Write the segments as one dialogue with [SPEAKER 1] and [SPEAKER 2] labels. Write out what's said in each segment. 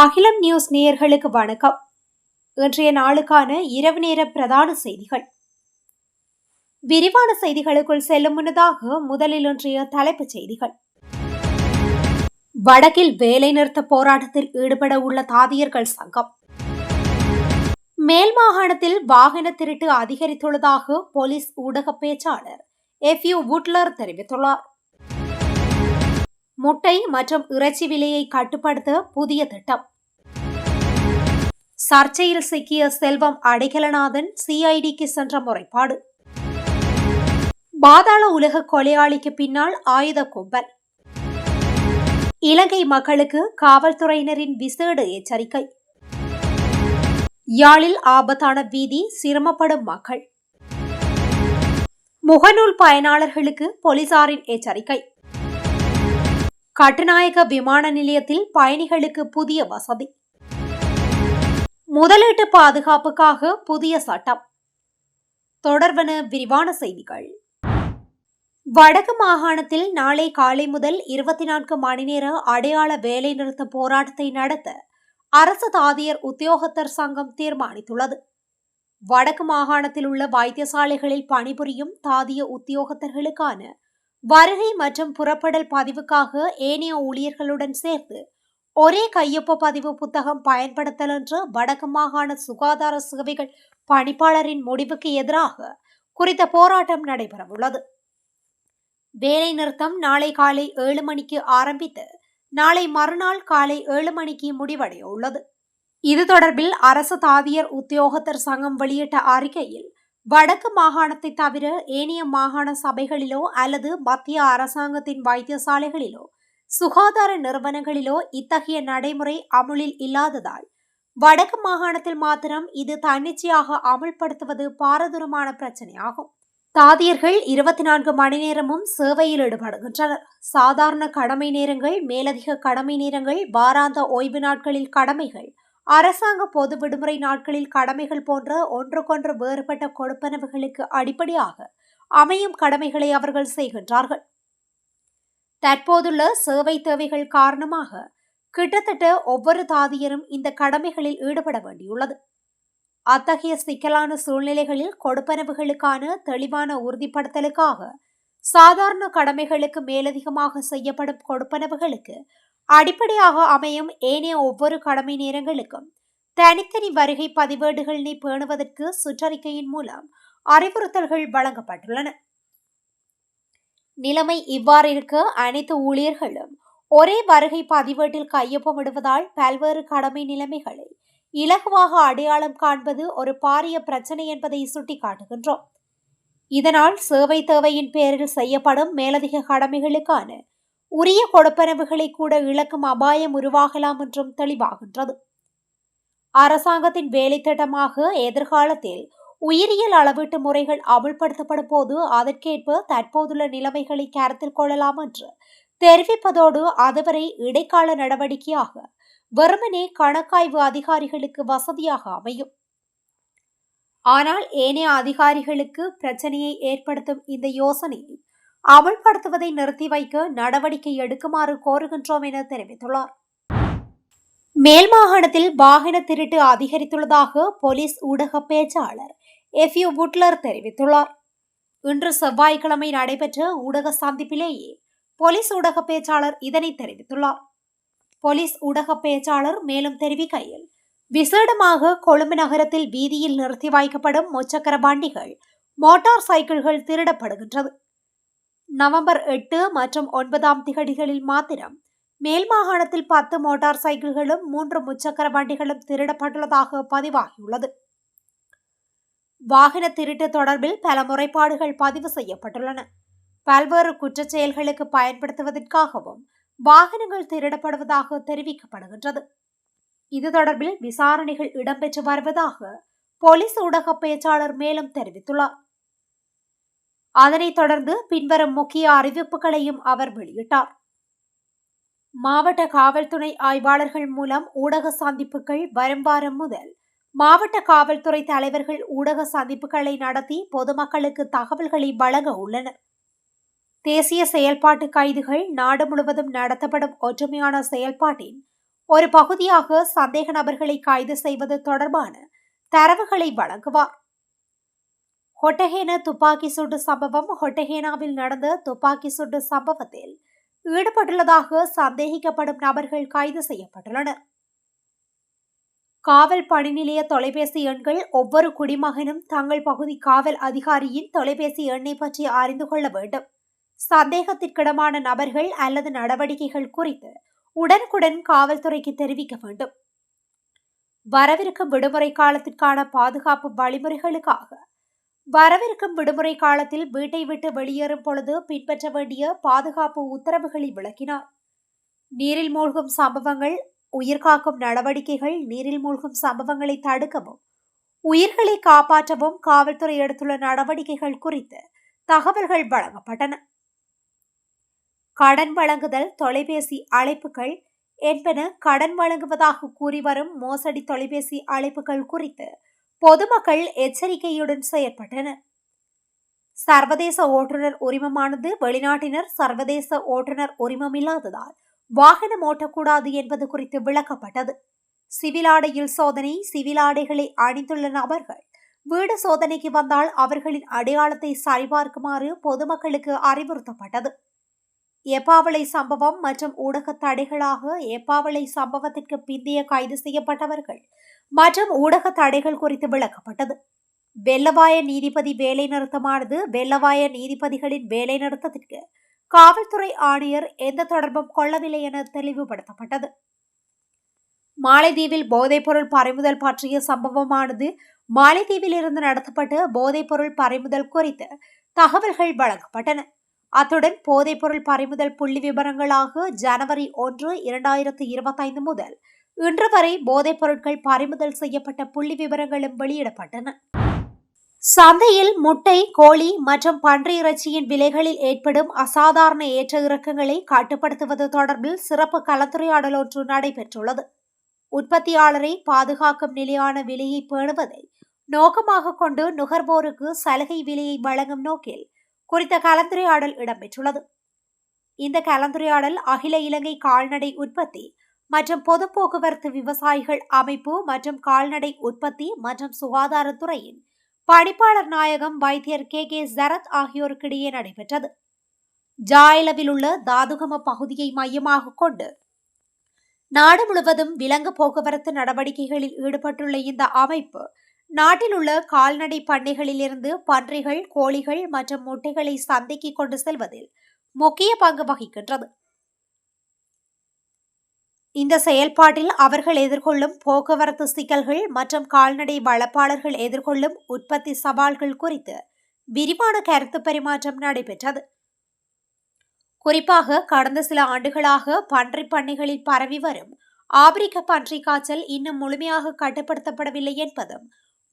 [SPEAKER 1] அகிலம் நியூஸ் நேயர்களுக்கு வணக்கம். இன்றைய நாளுக்கான இரவு நேர பிரதான செய்திகள். விரிவான செய்திகளுக்குள் செல்லும் முன்னதாக முதலில் இன்றைய தலைப்புச் செய்திகள். வடக்கில் வேலைநிறுத்த போராட்டத்தில் ஈடுபட உள்ள தாதியர்கள் சங்கம். மேல் மாகாணத்தில் வாகன திருட்டு அதிகரித்துள்ளதாக போலீஸ் ஊடக பேச்சாளர் எஃப் யூ வுட்லர் தெரிவித்துள்ளார். முட்டை மற்றும் இறைச்சி விலையை கட்டுப்படுத்த புதிய திட்டம். சர்ச்சையில் சிக்கிய செல்வம் அடைக்கலநாதன் சிஐடிக்கு சென்ற முறைப்பாடு. பாதாள உலக கொலையாளிக்கு பின்னால் ஆயுத கும்பல். இலங்கை மக்களுக்கு காவல்துறையினரின் விசேட எச்சரிக்கை. யாழில் ஆபத்தான வீதி சிரமப்படும் மக்கள். முகநூல் பயனாளர்களுக்கு போலீசாரின் எச்சரிக்கை. கட்டுநாயக விமான நிலையத்தில் பயணிகளுக்கு புதிய வசதி. முதலீட்டு பாதுகாப்புக்காக புதிய சட்டம். தொடர்வன விரிவான செய்திகள். வடக்கு மாகாணத்தில் நாளை காலை முதல் இருபத்தி நான்கு மணி நேர அடையாள வேலைநிறுத்த போராட்டத்தை நடத்த அரசு தாதியர் உத்தியோகத்தர் சங்கம் தீர்மானித்துள்ளது. வடக்கு மாகாணத்தில் உள்ள வைத்தியசாலைகளில் பணிபுரியும் தாதிய உத்தியோகத்தர்களுக்கான வருகை மற்றும் புறப்படல் பதிவுக்காக ஏனைய ஊழியர்களுடன் சேர்த்து ஒரே கையொப்ப பதிவு புத்தகம் பயன்படுத்தல் என்ற வடக்கு மாகாண சுகாதார சேவைகள் பணிப்பாளரின் முடிவுக்கு எதிராக குறித்த போராட்டம் நடைபெறவுள்ளது. வேலை நிறுத்தம் நாளை காலை ஏழு மணிக்கு ஆரம்பித்து நாளை மறுநாள் காலை ஏழு மணிக்கு முடிவடைய உள்ளது இது தொடர்பில் அரசு தாதியர் உத்தியோகத்தர் சங்கம் வெளியிட்ட அறிக்கையில் வடக்கு மாகாணத்தை தவிர ஏனைய மாகாண சபைகளிலோ அல்லது மத்திய அரசாங்கத்தின் வைத்தியசாலைகளிலோ சுகாதார நிறுவனங்களிலோ இத்தகைய நடைமுறை அமுலில் இல்லாததால் வடக்கு மாகாணத்தில் மாத்திரம் இது தன்னிச்சையாக அமுல்படுத்துவது பாரதூரமான பிரச்சனையாகும். தாதியர்கள் இருபத்தி நான்கு மணி நேரமும் சேவையில் ஈடுபடுகின்றனர். சாதாரண கடமை நேரங்கள் மேலதிக கடமை நேரங்கள் வாராந்த ஓய்வு நாட்களில் கடமைகள் அரசாங்க பொது விடுமுறை நாட்களில் கடமைகள் போன்ற ஒன்றுக்கொன்று வேறுபட்ட கொடுப்பனவுகளுக்கு அடிப்படையாக அமையும் கடமைகளை அவர்கள் செய்கின்றார்கள். தற்போதுள்ள சேவை தேவைகள் காரணமாக கிட்டத்தட்ட ஒவ்வொரு தாதியரும் இந்த கடமைகளில் ஈடுபட வேண்டியுள்ளது. அத்தகைய சிக்கலான சூழ்நிலைகளில் கொடுப்பனவுகளுக்கான தெளிவான உறுதிப்படுத்தலுக்காக சாதாரண கடமைகளுக்கு மேலதிகமாக செய்யப்படும் கொடுப்பனவுகளுக்கு அடிப்படையாக அமையும் ஏனைய ஒவ்வொரு கடமை நேரங்களுக்கும் தனித்தனி வருகை பதிவேடுகளினை பேணுவதற்கு சுற்றறிக்கையின் மூலம் அறிவுறுத்தல்கள் வழங்கப்பட்டுள்ளன. நிலைமை இவ்வாறு இருக்க அனைத்து ஊழியர்களும் ஒரே வருகை பதிவேட்டில் கையொப்பமிடுவதால் பல்வேறு கடமை நிலைமைகளை இலகுவாக அடையாளம் காண்பது ஒரு பாரிய பிரச்சனை என்பதை சுட்டிக்காட்டுகின்றோம். இதனால் சேவை தேவையின் பேரில் செய்யப்படும் மேலதிக கடமைகளுக்கான உரிய கொடுப்பனவுகளை கூட இழக்கும் அபாயம் உருவாகலாம் என்றும் தெளிவாகின்றது. அரசாங்கத்தின் வேலை திட்டமாக எதிர்காலத்தில் உயிரியல் அளவீட்டு முறைகள் அமுல்படுத்தப்படும் போது அதற்கேற்ப தற்போதுள்ள நிலைமைகளை கருத்தில் கொள்ளலாம் என்று தெரிவிப்பதோடு அதுவரை இடைக்கால நடவடிக்கையாக வெறுமனே கணக்காய்வு அதிகாரிகளுக்கு வசதியாக அமையும். ஆனால் ஏனைய அதிகாரிகளுக்கு பிரச்சனையை ஏற்படுத்தும் இந்த யோசனையை அமல்படுத்துவதை நிறுத்தி வைக்க நடவடிக்கை எடுக்குமாறு கோருகின்றோம் என தெரிவித்துள்ளார். மேல் மாகாணத்தில் வாகன திருட்டு அதிகரித்துள்ளதாக போலீஸ் ஊடக பேச்சாளர் எஃப் யூ புட்லர் தெரிவித்துள்ளார். இன்று செவ்வாய்க்கிழமை நடைபெற்ற ஊடக சந்திப்பிலேயே போலீஸ் ஊடக பேச்சாளர் இதனை தெரிவித்துள்ளார். போலீஸ் ஊடக பேச்சாளர் மேலும் தெரிவிக்கையில் விசேடமாக கொழும்பு நகரத்தில் வீதியில் நிறுத்தி வைக்கப்படும் முச்சக்கர வண்டிகள் மோட்டார் சைக்கிள்கள் திருடப்படுகின்றது. நவம்பர் எட்டு மற்றும் ஒன்பதாம் திகதிகளில் மாத்திரம் மேல் மாகாணத்தில் பத்து மோட்டார் சைக்கிள்களும் மூன்று முச்சக்கர வண்டிகளும் திருடப்பட்டுள்ளதாக பதிவாகியுள்ளது. வாகன திருட்டு தொடர்பில் பல முறைப்பாடுகள் பதிவு செய்யப்பட்டுள்ளன. பல்வேறு குற்றச் செயல்களுக்கு பயன்படுத்துவதற்காகவும் வாகனங்கள் திருடப்படுவதாக தெரிவிக்கப்படுகின்றது. இது தொடர்பில் விசாரணைகள் இடம்பெற்று வருவதாக போலீஸ் ஊடக பேச்சாளர் மேலும் தெரிவித்துள்ளார். அதனைத் தொடர்ந்து பின்வரும் முக்கிய அறிவிப்புகளையும் அவர் வெளியிட்டார். மாவட்ட காவல்துறை ஆய்வாளர்கள் மூலம் ஊடக சந்திப்புகள் வரும் வாரம் முதல் மாவட்ட காவல்துறை தலைவர்கள் ஊடக சந்திப்புகளை நடத்தி பொதுமக்களுக்கு தகவல்களை வழங்க உள்ளனர். தேசிய செயல்பாட்டு கைதுகள் நாடு முழுவதும் நடத்தப்படும் ஒற்றுமையான செயல்பாட்டின் ஒரு பகுதியாக சந்தேக நபர்களை கைது செய்வது தொடர்பான தரவுகளை வழங்குவார். ஹொட்டஹேன துப்பாக்கி சூட்டு சம்பவம் ஹொட்டஹேனாவில் நடந்த துப்பாக்கி சூட்டு சம்பவத்தில் ஈடுபட்டுள்ளதாக சந்தேகிக்கப்படும் நபர்கள் கைது செய்யப்பட்டுள்ளனர். காவல் பணி நிலைய தொலைபேசி எண்கள் ஒவ்வொரு குடிமகனும் தங்கள் பகுதி காவல் அதிகாரியின் தொலைபேசி எண்ணை பற்றி அறிந்து கொள்ள வேண்டும். சந்தேகத்திற்கிடமான நபர்கள் அல்லது நடவடிக்கைகள் குறித்து உடனுக்குடன் காவல்துறைக்கு தெரிவிக்க வேண்டும். வரவிருக்கும் விடுமுறை காலத்திற்கான பாதுகாப்பு வழிமுறைகளுக்காக. வரவிருக்கும் விடுமுறை காலத்தில் வீட்டை விட்டு வெளியேறும் பொழுது பின்பற்ற வேண்டிய பாதுகாப்பு உத்தரவுகளை விளக்கினார். நீரில் மூழ்கும் சம்பவங்கள் உயிர்காக்கும் நடவடிக்கைகள் நீரில் மூழ்கும் சம்பவங்களை தடுக்கவும் உயிர்களை காப்பாற்றவும் காவல்துறை எடுத்துள்ள நடவடிக்கைகள் குறித்து தகவல்கள் வழங்கப்பட்டன. கடன் வழங்குதல் தொலைபேசி அழைப்புகள் என்பன கடன் வழங்குவதாக கூறி வரும் மோசடி தொலைபேசி அழைப்புகள் குறித்து பொதுமக்கள் எச்சரிக்கையுடன் செயற்பட்டனர். சர்வதேச ஓட்டுநர் உரிமமானது வெளிநாட்டினர் சர்வதேச ஓட்டுநர் உரிமம் இல்லாததால் வாகனம் ஓட்டக்கூடாது என்பது குறித்து விளக்கப்பட்டது. சிவில் ஆடையில் சோதனை சிவில் ஆடைகளை அணிந்துள்ள நபர்கள் வீடு சோதனைக்கு வந்தால் அவர்களின் அடையாளத்தை சரிபார்க்குமாறு பொதுமக்களுக்கு அறிவுறுத்தப்பட்டது. எப்பாவளை சம்பவம் மற்றும் ஊடக தடைகளாக எப்பாவளை சம்பவத்திற்கு பிந்தைய கைது செய்யப்பட்டவர்கள் மற்றும் ஊடக தடைகள் குறித்து விளக்கப்பட்டது. வெள்ளவாய நீதிபதி வேலை நிறுத்தமானது வெள்ளவாய நீதிபதிகளின் வேலை நிறுத்தத்திற்கு காவல்துறை ஆணையர் எந்த தொடர்பும் கொள்ளவில்லை என தெளிவுபடுத்தப்பட்டது. மாலைதீவில் போதைப்பொருள் பறிமுதல் பற்றிய சம்பவமானது மாலைதீவில் இருந்து நடத்தப்பட்ட போதைப்பொருள் பறிமுதல் குறித்து தகவல்கள் வழங்கப்பட்டன. அத்துடன் போதைப்பொருள் பறிமுதல் புள்ளி விவரங்களாக ஜனவரி ஒன்று இரண்டாயிரத்து இருபத்தைந்து முதல் இன்று வரை போதைப் பொருட்கள் பறிமுதல் செய்யப்பட்ட புள்ளி விவரங்களும் வெளியிடப்பட்டன. சந்தையில் முட்டை கோழி மற்றும் பன்றி இறைச்சியின் விலைகளில் ஏற்படும் அசாதாரண ஏற்ற இறக்கங்களை கட்டுப்படுத்துவது தொடர்பில் சிறப்பு கலந்துரையாடல் ஒன்று நடைபெற்றுள்ளது. உற்பத்தியாளரை பாதுகாக்கும் நிலையான விலையை பேணுவதை நோக்கமாக கொண்டு நுகர்வோருக்கு சலுகை விலையை வழங்கும் நோக்கில் குறித்த கலந்துரையாடல் இடம்பெற்றுள்ளது. இந்த கலந்துரையாடல் அகில இலங்கை கால்நடை உற்பத்தி மற்றும் பொது போக்குவரத்து விவசாயிகள் அமைப்பு மற்றும் கால்நடை உற்பத்தி மற்றும் சுகாதாரத்துறையின் பணிப்பாளர் நாயகம் வைத்தியர் கே. கே. ஜரத் ஆகியோருக்கிடையே நடைபெற்றது. ஜாயிலவில் உள்ள தாதுகம பகுதியை மையமாக கொண்டு நாடு முழுவதும் விலங்கு போக்குவரத்து நடவடிக்கைகளில் ஈடுபட்டுள்ள இந்த அமைப்பு நாட்டில் உள்ள கால்நடை பண்ணைகளிலிருந்து பன்றிகள் கோழிகள் மற்றும் முட்டைகளை சந்தைக்கு கொண்டு செல்வதில் முக்கிய பங்கு வகிக்கின்றது. இந்த செயல்பாட்டில் அவர்கள் எதிர்கொள்ளும் போக்குவரத்து சிக்கல்கள் மற்றும் கால்நடை வளப்பாளர்கள் எதிர்கொள்ளும் உற்பத்தி சவால்கள் குறித்து விரிவான கருத்து பரிமாற்றம் நடைபெற்றது. குறிப்பாக கடந்த சில ஆண்டுகளாக பன்றி பண்ணைகளில் பரவி வரும் ஆப்பிரிக்க பன்றி காய்ச்சல் இன்னும் முழுமையாக கட்டுப்படுத்தப்படவில்லை என்பதும்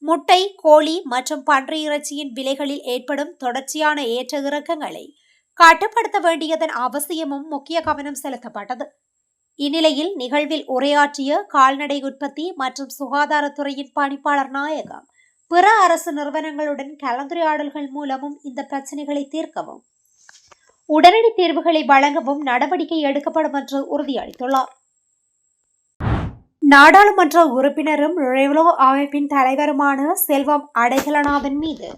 [SPEAKER 1] முட்டை கோழி மற்றும் பன்றி இறைச்சியின் விலைகளில் ஏற்படும் தொடர்ச்சியான ஏற்ற இறக்கங்களை கட்டுப்படுத்த வேண்டியதன் அவசியமும் முக்கிய கவனம் செலுத்தப்பட்டது. இந்நிலையில் நிகழ்வில் உரையாற்றிய கால்நடை உற்பத்தி மற்றும் சுகாதாரத்துறையின் பணிப்பாளர் நாயகம் பிற அரசு நிறுவனங்களுடன் கலந்துரையாடல்கள் மூலமும் இந்த பிரச்சனைகளை தீர்க்கவும் உடனடி தீர்வுகளை வழங்கவும் நடவடிக்கை எடுக்கப்படும் என்று உறுதியளித்துள்ளார். நாடாளுமன்ற உறுப்பினரும் ரெவ்லோ அமைப்பின் தலைவருமான செல்வம் அடைகலநாதன் மீது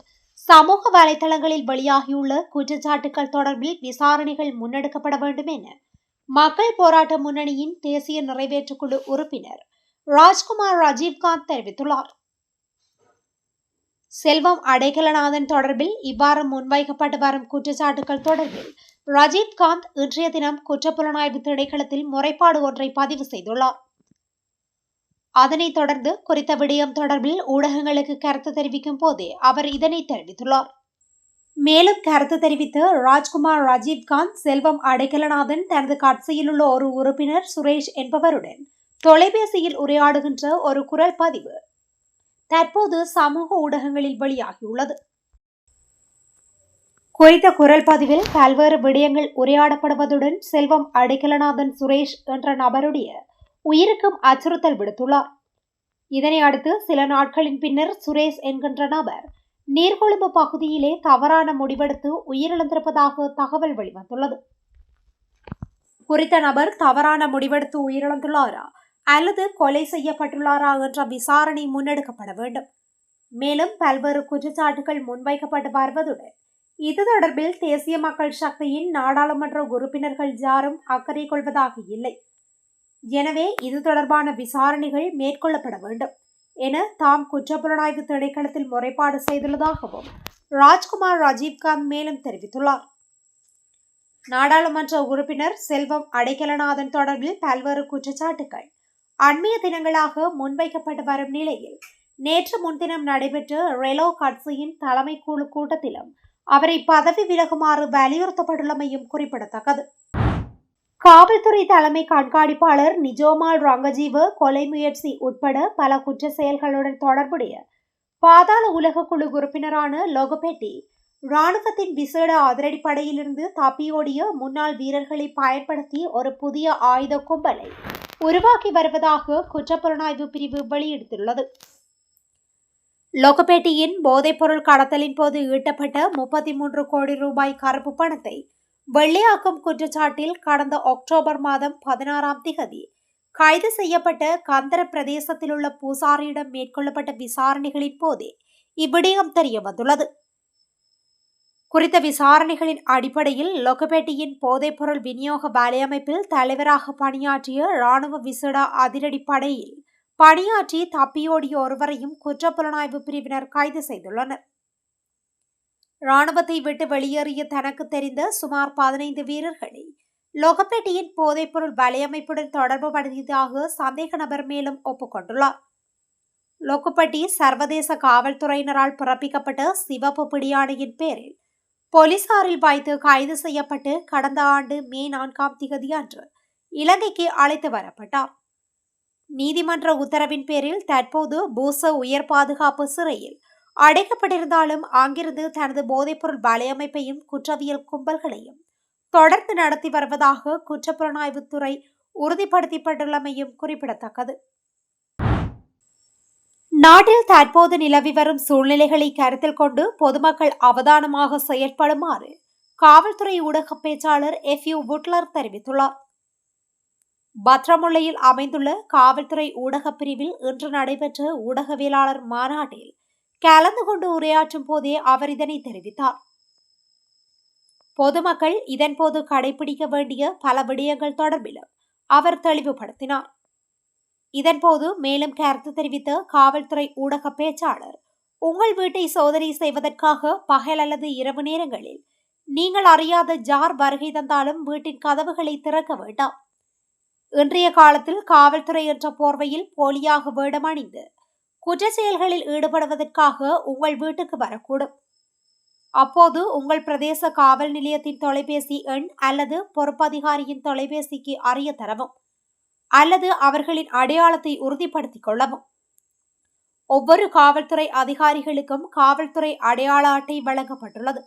[SPEAKER 1] சமூக வலைதளங்களில் வெளியாகியுள்ள குற்றச்சாட்டுகள் தொடர்பில் விசாரணைகள் முன்னெடுக்கப்பட வேண்டும் என மக்கள் போராட்ட முன்னணியின் தேசிய நிறைவேற்றுக்குழு உறுப்பினர் ராஜ்குமார் ராஜீவ்காந்த் தெரிவித்துள்ளார். செல்வம் அடைகலநாதன் தொடர்பில் இவ்வாறு முன்வைக்கப்பட்டு வரும் குற்றச்சாட்டுகள் தொடர்பில் ராஜீவ்காந்த் இன்றைய தினம் குற்றப்புலனாய்வு திணைக்களத்தில் முறைப்பாடு ஒன்றை பதிவு செய்துள்ளார். அதனைத் தொடர்ந்து குறித்த விடயம் தொடர்பில் ஊடகங்களுக்கு கருத்து தெரிவிக்கும் போதே அவர் இதனை தெரிவித்துள்ளார். மேலும் கருத்து தெரிவித்த ராஜ்குமார் ராஜீவ்காந்த் செல்வம் அடைக்கலநாதன் தனது கட்சியில் உள்ள ஒரு உறுப்பினர் சுரேஷ் என்பவருடன் தொலைபேசியில் உரையாடுகின்ற ஒரு குரல் பதிவு தற்போது சமூக ஊடகங்களில் வெளியாகியுள்ளது. குறித்த குரல் பதிவில் பல்வேறு விடயங்கள் உரையாடப்படுவதுடன் செல்வம் அடைக்கலநாதன் சுரேஷ் என்ற நபருடைய உயிருக்கும் அச்சுறுத்தல் விடுத்துள்ளார். இதனை அடுத்து சில நாட்களின் பின்னர் சுரேஷ் என்கின்ற நபர் நீர்கொழும்பு பகுதியிலே தவறான முடிவெடுத்து உயிரிழந்திருப்பதாக தகவல் வெளிவந்துள்ளது. குறித்த நபர் தவறான முடிவெடுத்து உயிரிழந்துள்ளாரா அல்லது கொலை செய்யப்பட்டுள்ளாரா என்ற விசாரணை முன்னெடுக்கப்பட வேண்டும். மேலும் பல்வேறு குற்றச்சாட்டுகள் முன்வைக்கப்பட்டு வருவதுடன் இது தொடர்பில் தேசிய மக்கள் சக்தியின் நாடாளுமன்ற உறுப்பினர்கள் யாரும் அக்கறை கொள்வதாக இல்லை. எனவே இது தொடர்பான விசாரணைகள் மேற்கொள்ளப்பட வேண்டும் என தாம் குற்றப்புலனாய்வு திணைக்களத்தில் முறைப்பாடு செய்துள்ளதாகவும் ராஜ்குமார் ராஜீவ்காந்த் மேலும் தெரிவித்துள்ளார். நாடாளுமன்ற உறுப்பினர் செல்வம் அடைக்கலநாதன் தொடர்பில் பல்வேறு குற்றச்சாட்டுகள் அண்மைய தினங்களாக முன்வைக்கப்பட்டு வரும் நிலையில் நேற்று முன்தினம் நடைபெற்ற ரெலோ கட்சியின் தலைமை குழு கூட்டத்திலும் அவரை பதவி விலகுமாறு வலியுறுத்தப்பட்டுள்ளமையும் குறிப்பிடத்தக்கது. காவல்துறை தலைமை கண்காணிப்பாளர் நிஜோமால் ரங்கஜீவு கொலை முயற்சி உட்பட பல குற்ற செயல்களுடன் தொடர்புடைய பாதாள உலக குழு உறுப்பினரான லோகபெட்டி இராணுவத்தின் விசேட அதிரடிப்படையிலிருந்து தப்பியோடிய முன்னாள் வீரர்களை பயன்படுத்தி ஒரு புதிய ஆயுத கும்பலை உருவாக்கி வருவதாக குற்றப்புலனாய்வு பிரிவு வெளியிட்டுள்ளது. லோகபேட்டியின் போதைப்பொருள் கடத்தலின் போது ஈட்டப்பட்ட முப்பத்தி மூன்று கோடி ரூபாய் கருப்பு பணத்தை வெள்ளையாக்கம் குற்றச்சாட்டில் கடந்த அக்டோபர் மாதம் பதினாறாம் திகதி கைது செய்யப்பட்ட கந்தர பிரதேசத்தில் உள்ள பூசாரியிடம் மேற்கொள்ளப்பட்ட விசாரணைகளின் போதே இவ்விடயம் தெரிய வந்துள்ளது குறித்த விசாரணைகளின் அடிப்படையில் லொகபேட்டியின் போதைப்பொருள் விநியோக வலையமைப்பில் தலைவராக பணியாற்றிய இராணுவ விசேட அதிரடிப்படையில் பணியாற்றி தப்பியோடிய ஒருவரையும் குற்றப்புலனாய்வு பிரிவினர் கைது செய்துள்ளனர். இராணுவத்தை விட்டு வெளியேறிய தனக்கு தெரிந்த சுமார் பதினைந்து வீரர்களை லொகப்பேட்டையின் போதைப்பொருள் வலையமைப்புடன் தொடர்பு படுத்தியதாக சந்தேக நபர் மேலும் ஒப்புக்கொண்டுள்ளார். லொக்குப்பட்டி சர்வதேச காவல்துறையினரால் பிறப்பிக்கப்பட்ட சிவப்பு பிடியாணையின் பேரில் போலீசாரில் வைத்து கைது செய்யப்பட்டு கடந்த ஆண்டு மே நான்காம் திகதி அன்று இலங்கைக்கு அழைத்து வரப்பட்டார். நீதிமன்ற உத்தரவின் பேரில் தற்போது பூச உயர் பாதுகாப்பு சிறையில் அடைக்கப்பட்டிருந்தாலும் அங்கிருந்து தனது போதைப்பொருள் வலையமைப்பையும் குற்றவியல் கும்பல்களையும் தொடர்ந்து நடத்தி வருவதாக குற்றப்புலனாய்வுத்துறை உறுதிப்படுத்தப்பட்டுள்ளமையும் குறிப்பிடத்தக்கது. நாட்டில் தற்போது நிலவி வரும் சூழ்நிலைகளை கருத்தில் கொண்டு பொதுமக்கள் அவதானமாக செயற்படுமாறு காவல்துறை ஊடக பேச்சாளர் எஃப் யூ புட்லர் தெரிவித்துள்ளார். பத்ரமுல்லையில் அமைந்துள்ள காவல்துறை ஊடக பிரிவில் இன்று நடைபெற்ற ஊடகவியலாளர் மாநாட்டில் கலந்து கொண்டு உரையாற்றும் போதே அவர் இதனை தெரிவித்தார். பொதுமக்கள் இதன்போது கடைபிடிக்க வேண்டிய பல விடயங்கள் தொடர்பிலும் அவர் தெளிவுபடுத்தினார். இதன்போது மேலும் கருத்து தெரிவித்த காவல்துறை ஊடக பேச்சாளர் உங்கள் வீட்டை சோதனை செய்வதற்காக பகல் அல்லது இரவு நேரங்களில் நீங்கள் அறியாத ஜார் வருகை தந்தாலும் வீட்டின் கதவுகளை திறக்க வேண்டாம். இன்றைய காலத்தில் காவல்துறை என்ற போர்வையில் போலியாக வேடமணிந்து குற்ற செயல்களில் ஈடுபடுவதற்காக உங்கள் வீட்டுக்கு வரக்கூடும். அப்போது உங்கள் பிரதேச காவல் நிலையத்தின் தொலைபேசி எண் அல்லது பொறுப்பதிகாரியின் தொலைபேசிக்கு அறிய தரவும் அல்லது அவர்களின் அடையாளத்தை உறுதிப்படுத்திக் கொள்ளவும். ஒவ்வொரு காவல்துறை அதிகாரிகளுக்கும் காவல்துறை அடையாள அட்டை வழங்கப்பட்டுள்ளது.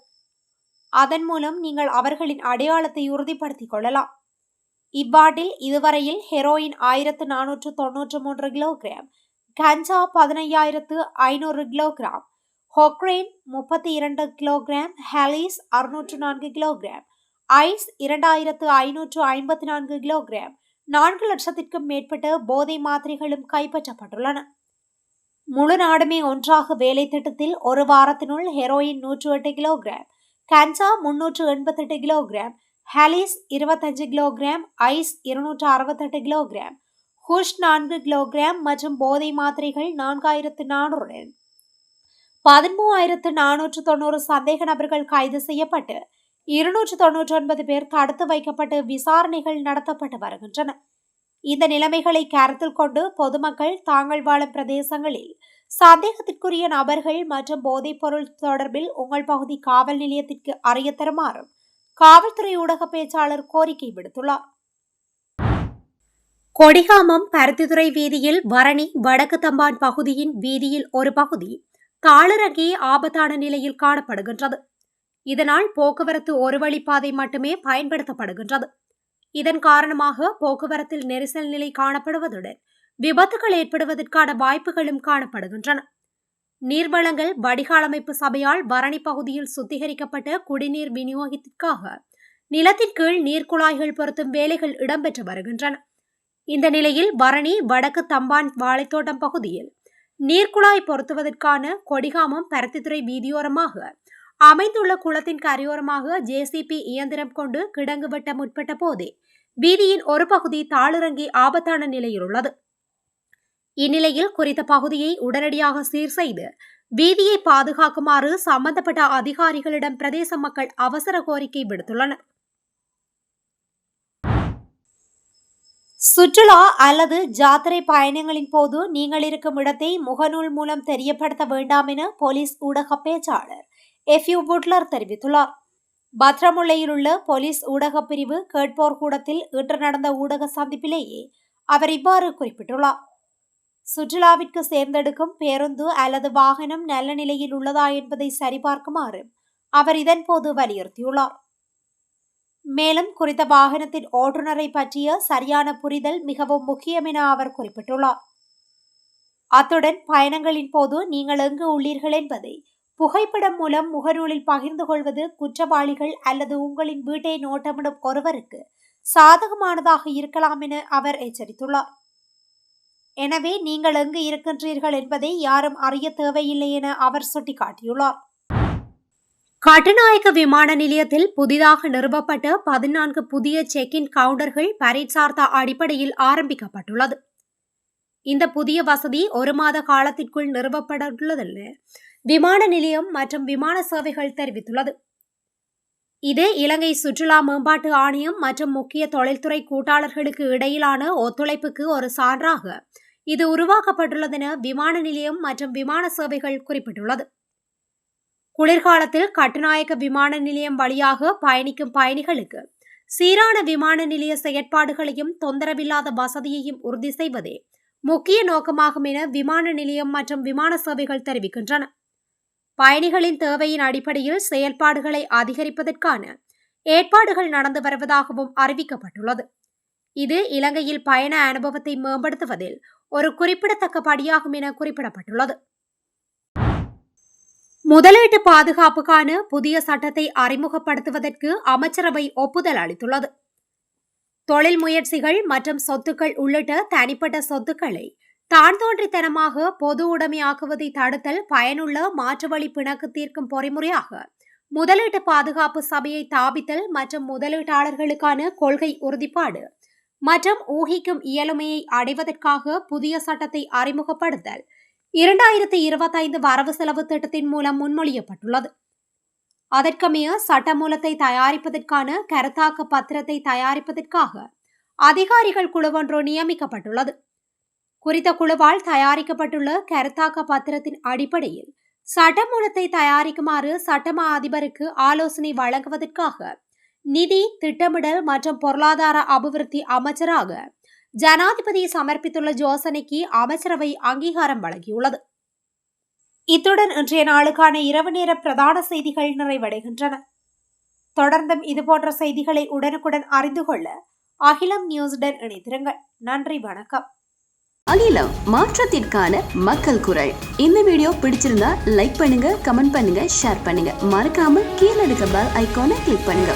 [SPEAKER 1] அதன் மூலம் நீங்கள் அவர்களின் அடையாளத்தை உறுதிப்படுத்திக் கொள்ளலாம். இவ்வாண்டில் இதுவரையில் ஹெரோயின் ஆயிரத்து நானூற்று தொன்னூற்று மூன்று கிலோகிராம் கஞ்சா பதினையாயிரத்து ஐநூறு கிலோகிராம். ஹொக்ரைன் முப்பத்தி இரண்டு கிலோகிராம். ஹாலிஸ் அறுநூற்று நான்கு கிலோகிராம். ஐஸ் இரண்டாயிரத்து ஐநூற்று ஐம்பத்தி நான்கு கிலோகிராம். நான்கு லட்சத்திற்கும் மேற்பட்ட போதை மாத்திரைகளும் கைப்பற்றப்பட்டுள்ளன. முழு நாடுமே ஒன்றாக வேலை திட்டத்தில் ஒரு வாரத்தினுள் ஹெரோயின் நூற்று எட்டு கிலோகிராம். கஞ்சா முன்னூற்று எண்பத்தெட்டு கிலோகிராம். ஹாலிஸ் இருபத்தஞ்சு கிலோகிராம். ஐஸ் இருநூற்று அறுபத்தெட்டு கிலோகிராம். ஹுஷ் நான்கு கிலோகிராம் மற்றும் போதை மாத்திரைகள் நான்காயிரத்து நானூறு. பதிமூவாயிரத்து நானூற்று தொண்ணூறு சந்தேக நபர்கள் கைது செய்யப்பட்டு இருநூற்று தொன்னூற்றி ஒன்பது பேர் தடுத்து வைக்கப்பட்டு விசாரணைகள் நடத்தப்பட்டு வருகின்றன. இந்த நிலைமைகளை கருத்தில் கொண்டு பொதுமக்கள் தாங்கள் வாழும் பிரதேசங்களில் சந்தேகத்திற்குரிய நபர்கள் மற்றும் போதைப் பொருள் தொடர்பில் உங்கள் பகுதி காவல் நிலையத்திற்கு அறிய தருமாறும் காவல்துறை ஊடக பேச்சாளர் கோரிக்கை விடுத்துள்ளார். கொடிகாமம் பருத்தித்துறை வீதியில் வரணி வடக்கு தம்பான் பகுதியின் வீதியில் ஒரு பகுதி தாளிறங்கி ஆபத்தான நிலையில் காணப்படுகின்றது. இதனால் போக்குவரத்து ஒரு வழிப்பாதை மட்டுமே பயன்படுத்தப்படுகின்றது. இதன் காரணமாக போக்குவரத்தில் நெரிசல் நிலை காணப்படுவதுடன் விபத்துகள் ஏற்படுவதற்கான வாய்ப்புகளும் காணப்படுகின்றன. நீர்வளங்கள் வடிகால் அமைப்பு சபையால் வரணி பகுதியில் சுத்திகரிக்கப்பட்ட குடிநீர் விநியோகத்திற்காக நிலத்தின் கீழ் நீர்க்குழாய்கள் பொருத்தும் வேலைகள் இடம்பெற்று வருகின்றன. இந்த நிலையில் பரணி வடக்கு தம்பான் வாழைத்தோட்டம் பகுதியில் நீர்க்குழாய் பொருத்துவதற்கான கொடிகாமம் பருத்தித்துறை வீதியோரமாக அமைந்துள்ள குளத்தின் கரையோரமாக ஜேசிபி இயந்திரம் கொண்டு கிடங்கு வெட்ட முற்பட்ட போதே வீதியின் ஒரு பகுதி தாளிறங்கி ஆபத்தான நிலையில் உள்ளது. இந்நிலையில் குறித்த பகுதியை உடனடியாக சீர் செய்து வீதியை பாதுகாக்குமாறு சம்பந்தப்பட்ட அதிகாரிகளிடம் பிரதேச மக்கள் அவசர கோரிக்கை விடுத்துள்ளனர். சுற்றுலா அல்லது ஜாத்திரை பயணங்களின் போது நீங்கள் இருக்கும் இடத்தை முகநூல் மூலம் தெரியப்படுத்த வேண்டாம் என போலீஸ் ஊடக பேச்சாளர் எஃப் யூ புட்லர் தெரிவித்துள்ளார். பத்ரமுல்லையில் உள்ள போலீஸ் ஊடக பிரிவு கேட்போர் கூடத்தில் இன்று நடந்த ஊடக சந்திப்பிலேயே அவர் இவ்வாறு குறிப்பிட்டுள்ளார். சுற்றுலாவிற்கு சேர்ந்தெடுக்கும் பேருந்து அல்லது வாகனம் நல்ல நிலையில் உள்ளதா என்பதை சரிபார்க்குமாறு அவர் இதன்போது வலியுறுத்தியுள்ளார். மேலும் குறித்த வாகனத்தின் ஓட்டுநரை பற்றிய சரியான புரிதல் மிகவும் முக்கியம் என அவர் குறிப்பிட்டுள்ளார். அத்துடன் பயணங்களின் போது நீங்கள் எங்கு உள்ளீர்கள் என்பதை புகைப்படம் மூலம் முகநூலில் பகிர்ந்து கொள்வது குற்றவாளிகள் அல்லது உங்களின் வீட்டை நோட்டமிடும் ஒருவருக்கு சாதகமானதாக இருக்கலாம் என அவர் எச்சரித்துள்ளார். எனவே நீங்கள் எங்கு இருக்கின்றீர்கள் என்பதை யாரும் அறிய தேவையில்லை என அவர் சுட்டிக்காட்டியுள்ளார். கட்டுநாயக்க விமான நிலையத்தில் புதிதாக நிறுவப்பட்ட பதினான்கு புதிய செக் இன் கவுண்டர்கள் பரீட்சார்த்த அடிப்படையில் ஆரம்பிக்கப்பட்டுள்ளது. இந்த புதிய வசதி ஒரு மாத காலத்திற்குள் நிறுவப்பட்டுள்ளதென விமான நிலையம் மற்றும் விமான சேவைகள் தெரிவித்துள்ளது. இது இலங்கை சுற்றுலா மேம்பாட்டு ஆணையம் மற்றும் முக்கிய தொழில்துறை கூட்டாளர்களுக்கு இடையிலான ஒத்துழைப்புக்கு ஒரு சான்றாக இது உருவாக்கப்பட்டுள்ளதென விமான நிலையம் மற்றும் விமான சேவைகள் குறிப்பிட்டுள்ளது. குளிர்காலத்தில் கட்டுநாயக்க விமான நிலையம் வழியாக பயணிக்கும் பயணிகளுக்கு சீரான விமான நிலைய செயற்பாடுகளையும் தொந்தரவில்லாத வசதியையும் உறுதி செய்வதே முக்கிய நோக்கமாகும் என விமான நிலையம் மற்றும் விமான சேவைகள் தெரிவிக்கின்றன. பயணிகளின் தேவையின் அடிப்படையில் செயல்பாடுகளை அதிகரிப்பதற்கான ஏற்பாடுகள் நடந்து வருவதாகவும் அறிவிக்கப்பட்டுள்ளது. இது இலங்கையில் பயண அனுபவத்தை மேம்படுத்துவதில் ஒரு குறிப்பிடத்தக்க படியாகும் என குறிப்பிடப்பட்டுள்ளது. முதலீட்டு பாதுகாப்புக்கான புதிய சட்டத்தை அறிமுகப்படுத்துவதற்கு அமைச்சரவை ஒப்புதல் அளித்துள்ளது. தொழில் முயற்சிகள் மற்றும் சொத்துக்கள் உள்ளிட்ட தனிப்பட்ட சொத்துக்களை தான் தோன்றித்தனமாக பொது உடைமையாக்குவதை தடுத்தல் பயனுள்ள மாற்றுவழி பிணக்கு தீர்க்கும் பொறிமுறையாக முதலீட்டு பாதுகாப்பு சபையை தாபித்தல் மற்றும் முதலீட்டாளர்களுக்கான கொள்கை உறுதிப்பாடு மற்றும் ஊகிக்கும் இயலுமையை அடைவதற்காக புதிய சட்டத்தை அறிமுகப்படுத்தல் இரண்டாயிரத்தி இருபத்தைந்து வரவு செலவு திட்டத்தின் மூலம் முன்மொழியப்பட்டுள்ளது. அதற்கமைய சட்டமூலத்தை தயாரிப்பதற்கான கருத்தாக்க பத்திரத்தை தயாரிப்பதற்காக அதிகாரிகள் குழுவொன்று நியமிக்கப்பட்டுள்ளது. குறித்த குழுவால் தயாரிக்கப்பட்டுள்ள கருத்தாக்க பத்திரத்தின் அடிப்படையில் சட்டமூலத்தை தயாரிக்குமாறு சட்டமா அதிபருக்கு ஆலோசனை வழங்குவதற்காக நிதி திட்டமிடல் மற்றும் பொருளாதார அபிவிருத்தி அமைச்சராக ஜனாதிபதி சமர்ப்பித்துள்ள யோசனைக்கு அமைச்சரவை அங்கீகாரம் வழங்கியுள்ளது. இத்துடன் இன்றைய நாளுக்கான இரவு நேர பிரதான செய்திகள் நிறைவடைகின்றன. தொடர்ந்தும் இதுபோன்ற செய்திகளை உடனுக்குடன் அறிந்து கொள்ள அகிலம் நியூஸுடன் இணைத்திருங்கள் நன்றி வணக்கம்.
[SPEAKER 2] அகிலம் மாற்றத்திற்கான மக்கள் குரல். இந்த வீடியோ பிடிச்சிருந்தா லைக் பண்ணுங்க கமெண்ட் பண்ணுங்க ஷேர் பண்ணுங்க. மறக்காம கீழே இருக்க பெல் ஐக்கானை கிளிக் பண்ணுங்க.